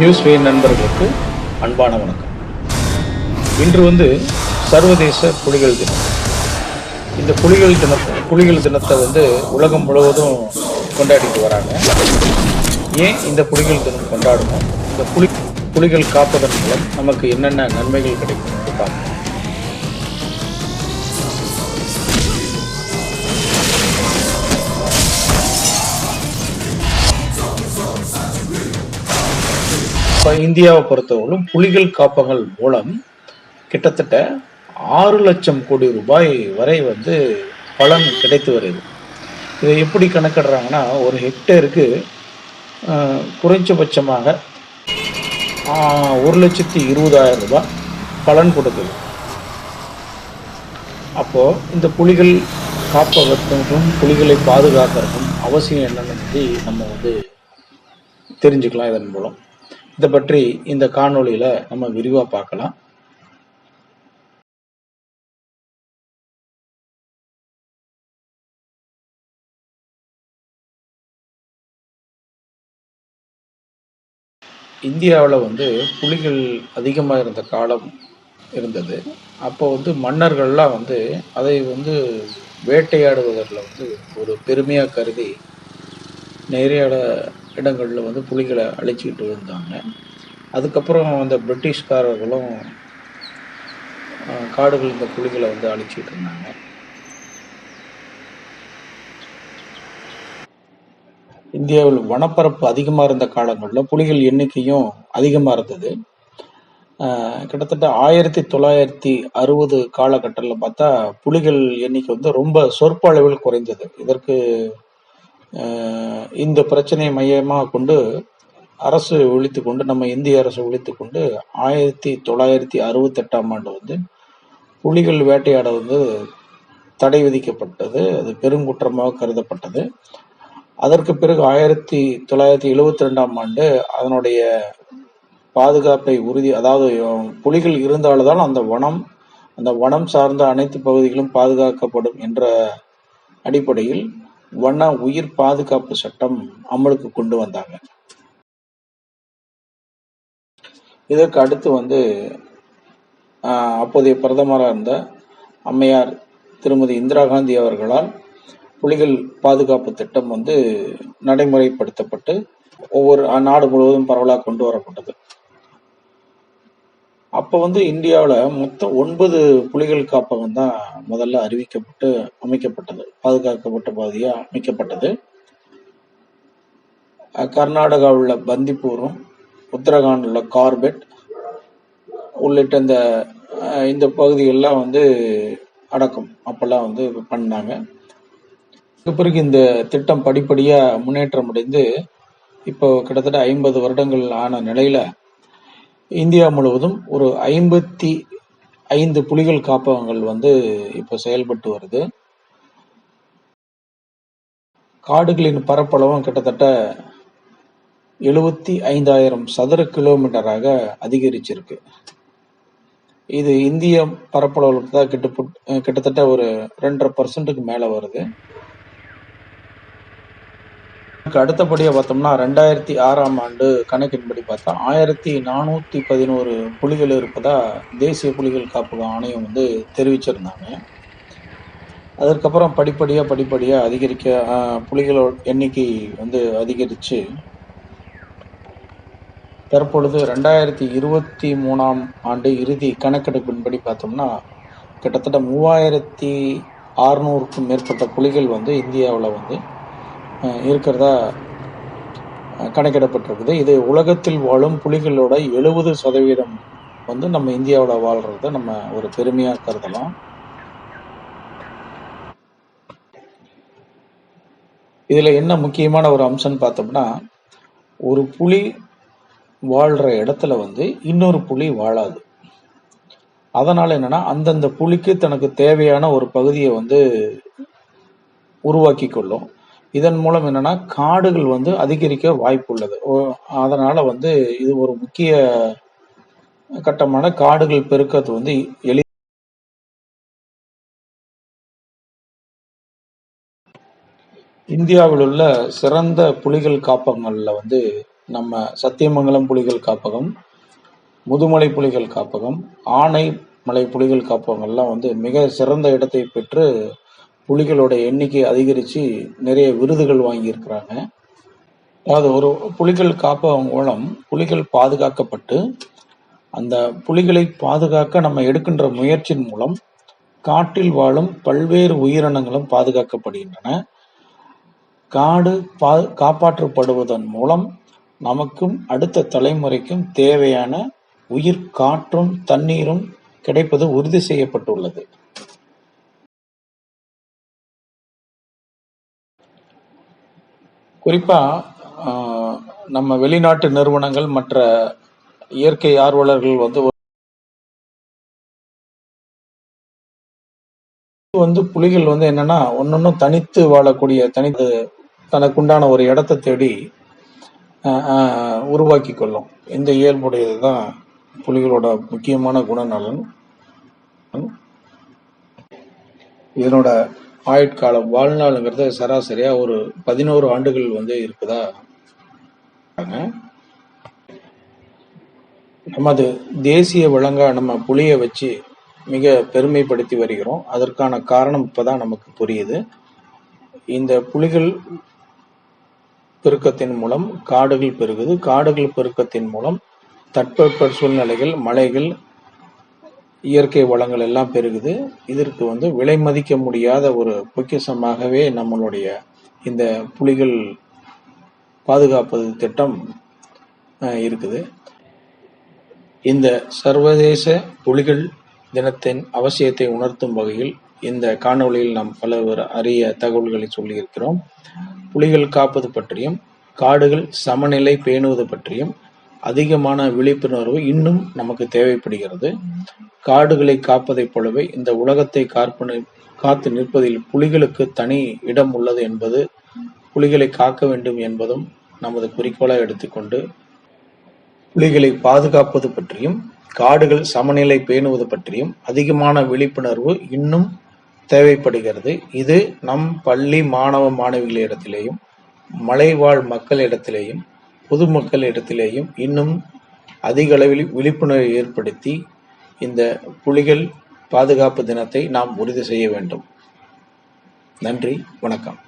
News வே நண்பர்களுக்கு அன்பான வணக்கம். இன்று வந்து சர்வதேச புலிகள் தினம். இந்த புலிகள் தின புலிகள் தினத்தை வந்து உலகம் முழுவதும் கொண்டாடிட்டு வராங்க. ஏன் இந்த புலிகள் தினம் கொண்டாடணும் இந்த புலி புலிகள் காப்பதன் மூலம் நமக்கு என்னென்ன நன்மைகள் கிடைக்கும் பார்க்கணும் இப்போ இந்தியாவை பொறுத்தவரைக்கும் புலிகள் காப்பகங்கள் மூலம் கிட்டத்தட்ட ஆறு லட்சம் கோடி ரூபாய் வரை வந்து பலன் கிடைத்து வருது இதை எப்படி கணக்கிடுறாங்கன்னா ஒரு ஹெக்டேருக்கு குறைஞ்சபட்சமாக ஒரு லட்சத்தி இருபதாயிரம் ரூபாய் பலன் கொடுக்குது. அப்போது இந்த புலிகள் காப்பதற்கும் புலிகளை பாதுகாக்கிறதுக்கும் அவசியம் என்னன்னு சொல்லி நம்ம வந்து தெரிஞ்சுக்கலாம் இதன் மூலம். இதை பற்றி இந்த காணொளியில நம்ம விரிவா பார்க்கலாம். இந்தியாவில் வந்து புலிகள் அதிகமாக இருந்த காலம் இருந்தது. அப்போ வந்து மன்னர்கள்லாம் வந்து அதை வந்து வேட்டையாடுவதில் வந்து ஒரு பெருமையாக கருதி நிறைய இடங்களில் வந்து புலிகளை அழிச்சிக்கிட்டு இருந்தாங்க. அதுக்கப்புறம் அந்த பிரிட்டிஷ்காரர்களும் காடுகள் இந்த புலிகளை வந்து அழிச்சிட்டு இருந்தாங்க. இந்தியாவில் வனப்பரப்பு அதிகமாக இருந்த காலங்களில் புலிகள் எண்ணிக்கையும் அதிகமாக இருந்தது. கிட்டத்தட்ட ஆயிரத்தி தொள்ளாயிரத்தி அறுபது காலகட்டத்தில் பார்த்தா புலிகள் எண்ணிக்கை வந்து ரொம்ப சொற்ப அளவில் குறைந்தது இதற்கு இந்த பிரச்சனையை மையமாக கொண்டு அரசு ஒழித்து கொண்டு நம்ம இந்திய அரசு ஒழித்து கொண்டு ஆயிரத்தி தொள்ளாயிரத்தி அறுபத்தெட்டாம் ஆண்டு வந்து புலிகள் வேட்டையாட வந்து தடை விதிக்கப்பட்டது. அது பெருங்குற்றமாக கருதப்பட்டது. அதற்கு பிறகு ஆயிரத்தி தொள்ளாயிரத்தி எழுவத்தி ரெண்டாம் ஆண்டு அதனுடைய பாதுகாப்பை உறுதி அதாவது புலிகள் இருந்தால்தான் அந்த வனம் அந்த வனம் சார்ந்த அனைத்து பகுதிகளும் பாதுகாக்கப்படும் என்ற அடிப்படையில் வண்ணா உயிர் பாதுகாப்பு சட்டம் அமலுக்கு கொண்டு வந்தாங்க. இதற்கு அடுத்து வந்து ஆஹ், அப்போதைய பிரதமராக இருந்த அம்மையார் திருமதி இந்திரா காந்தி அவர்களால் புலிகள் பாதுகாப்பு திட்டம் வந்து நடைமுறைப்படுத்தப்பட்டு ஒவ்வொரு நாடு முழுவதும் பரவலாக கொண்டு வரப்பட்டது. அப்போ வந்து இந்தியாவில் மொத்தம் ஒன்பது புலிகள் காப்பகம் தான் முதல்ல அறிவிக்கப்பட்டு அமைக்கப்பட்டது. பாதுகாக்கப்பட்ட பகுதியாக அமைக்கப்பட்டது. கர்நாடகாவில் உள்ள பந்திப்பூரும் உத்தரகாண்டில் உள்ள கார்பெட் உள்ளிட்ட இந்த இந்த பகுதிகள்லாம் வந்து அடக்கம். அப்பெல்லாம் வந்து பண்ணாங்க. அதுக்கு பிறகு இந்த திட்டம் படிப்படியாக முன்னேற்றம் அடைந்து இப்போ கிட்டத்தட்ட ஐம்பது வருடங்கள் ஆன நிலையில இந்தியா முழுவதும் ஒரு ஐம்பத்தி ஐந்து புலிகள் காப்பகங்கள் வந்து இப்போ செயல்பட்டு வருது. காடுகளின் பரப்பளவும் கிட்டத்தட்ட எழுபத்தி ஐந்தாயிரம் சதுர கிலோமீட்டராக அதிகரிச்சிருக்கு. இது இந்திய பரப்பளவுக்கு தான் கிட்ட கிட்டத்தட்ட ஒரு ரெண்டரை பர்சன்ட்டுக்கு மேலே வருது. இதுக்கு அடுத்தபடியாக பார்த்தோம்னா ரெண்டாயிரத்தி ஆறாம் ஆண்டு கணக்கின்படி பார்த்தா ஆயிரத்தி நானூற்றி பதினோரு புலிகள் இருப்பதா தேசிய புலிகள் காப்பக ஆணையம் வந்து தெரிவிச்சிருந்தாங்க. அதற்கப்புறம் படிப்படியாக படிப்படியாக அதிகரிக்க புலிகளோட எண்ணிக்கை வந்து அதிகரித்து தற்பொழுது ரெண்டாயிரத்தி இருபத்தி மூணாம் ஆண்டு இறுதி கணக்கெடுப்பின்படி பார்த்தோம்னா கிட்டத்தட்ட மூவாயிரத்தி அறுநூறுக்கும் மேற்பட்ட புலிகள் வந்து இந்தியாவில் வந்து இருக்கிறதா கணக்கிடப்பட்டிருக்குது. இது உலகத்தில் வாழும் புலிகளோட எழுபது சதவீதம் வந்து நம்ம இந்தியாவில் வாழ்கிறத நம்ம ஒரு பெருமையாக கருதலாம். இதில் என்ன முக்கியமான ஒரு அம்சம்னு பார்த்தோம்னா ஒரு புலி வாழ்கிற இடத்துல வந்து இன்னொரு புலி வாழாது. அதனால் என்னன்னா அந்தந்த புலிக்கு தனக்கு தேவையான ஒரு பகுதியை வந்து உருவாக்கி கொள்ளும். இதன் மூலம் என்னன்னா காடுகள் வந்து அதிகரிக்க வாய்ப்பு உள்ளது ஓ- அதனால வந்து இது ஒரு முக்கிய கட்டமான காடுகள் பெருக்கத்து வந்து எளி இந்தியாவில் உள்ள சிறந்த புலிகள் காப்பகங்கள்ல வந்து நம்ம சத்தியமங்கலம் புலிகள் காப்பகம் முதுமலை புலிகள் காப்பகம் ஆனை மலை புலிகள் காப்பகங்கள்லாம் வந்து மிக சிறந்த இடத்தை பெற்று புலிகளோட எண்ணிக்கை அதிகரித்து நிறைய விருதுகள் வாங்கியிருக்கிறாங்க. அதாவது ஒரு புலிகள் காப்பகம் மூலம் புலிகள் பாதுகாக்கப்பட்டு அந்த புலிகளை பாதுகாக்க நம்ம எடுக்கின்ற முயற்சியின் மூலம் காட்டில் வாழும் பல்வேறு உயிரினங்களும் பாதுகாக்கப்படுகின்றன. காடு பா காப்பாற்றப்படுவதன் மூலம் நமக்கும் அடுத்த தலைமுறைக்கும் தேவையான உயிர் காற்றும் தண்ணீரும் கிடைப்பது உறுதி செய்யப்பட்டுள்ளது. குறிப்பா ஆஹ், நம்ம வெளிநாட்டு நிறுவனங்கள் மற்ற இயற்கை ஆர்வலர்கள் வந்து வந்து புலிகள் வந்து என்னன்னா ஒன்னொன்னும் தனித்து வாழக்கூடிய தனித்து தனக்குண்டான ஒரு இடத்தை தேடி ஆஹ், உருவாக்கி கொள்ளும். இந்த இயல்புடையது தான் புலிகளோட முக்கியமான குணநலன். இதனோட ஆயுட்காலம் வாழ்நாளுங்கிறது சராசரியாக ஒரு பதினோரு ஆண்டுகள் வந்து இருக்குதா? நமது தேசிய விலங்கா நம்ம புலியை வச்சு மிக பெருமைப்படுத்தி வருகிறோம். அதற்கான காரணம் இப்போதான் நமக்கு புரியுது. இந்த புலிகள் பெருக்கத்தின் மூலம் காடுகள் பெருகுது. காடுகள் பெருக்கத்தின் மூலம் தட்பவெப்ப சூழ்நிலைகள் மழைகள் இயற்கை வளங்கள் எல்லாம் பெருகுது. இதற்கு வந்து விலை மதிக்க முடியாத ஒரு பொக்கிஷமாகவே நம்மளுடைய இந்த புலிகள் பாதுகாப்பது திட்டம் அஹ், இருக்குது. இந்த சர்வதேச புலிகள் தினத்தின் அவசியத்தை உணர்த்தும் வகையில் இந்த காணொளியில் நாம் பல அரிய தகவல்களை சொல்லியிருக்கிறோம். புலிகள் காப்பது பற்றியும் காடுகள் சமநிலை பேணுவது பற்றியும் அதிகமான விழிப்புணர்வு இன்னும் நமக்கு தேவைப்படுகிறது. காடுகளை காப்பதைப் போலவே இந்த உலகத்தை காற்பனை காத்து நிற்பதில் புலிகளுக்கு தனி இடம் உள்ளது என்பது புலிகளை காக்க வேண்டும் என்பதும் நமது குறிக்கோளாக எடுத்துக்கொண்டு புலிகளை பாதுகாப்பது பற்றியும் காடுகள் சமநிலை பேணுவது பற்றியும் அதிகமான விழிப்புணர்வு இன்னும் தேவைப்படுகிறது. இது நம் பள்ளி மாணவ மாணவிகளிடத்திலேயும் மலைவாழ் மக்களிடத்திலேயும் பொதுமக்கள் இடத்திலேயும் இன்னும் அதிக அளவில் விழிப்புணர்வை ஏற்படுத்தி இந்த புலிகள் பாதுகாப்பு தினத்தை நாம் உறுதி செய்ய வேண்டும். நன்றி வணக்கம்.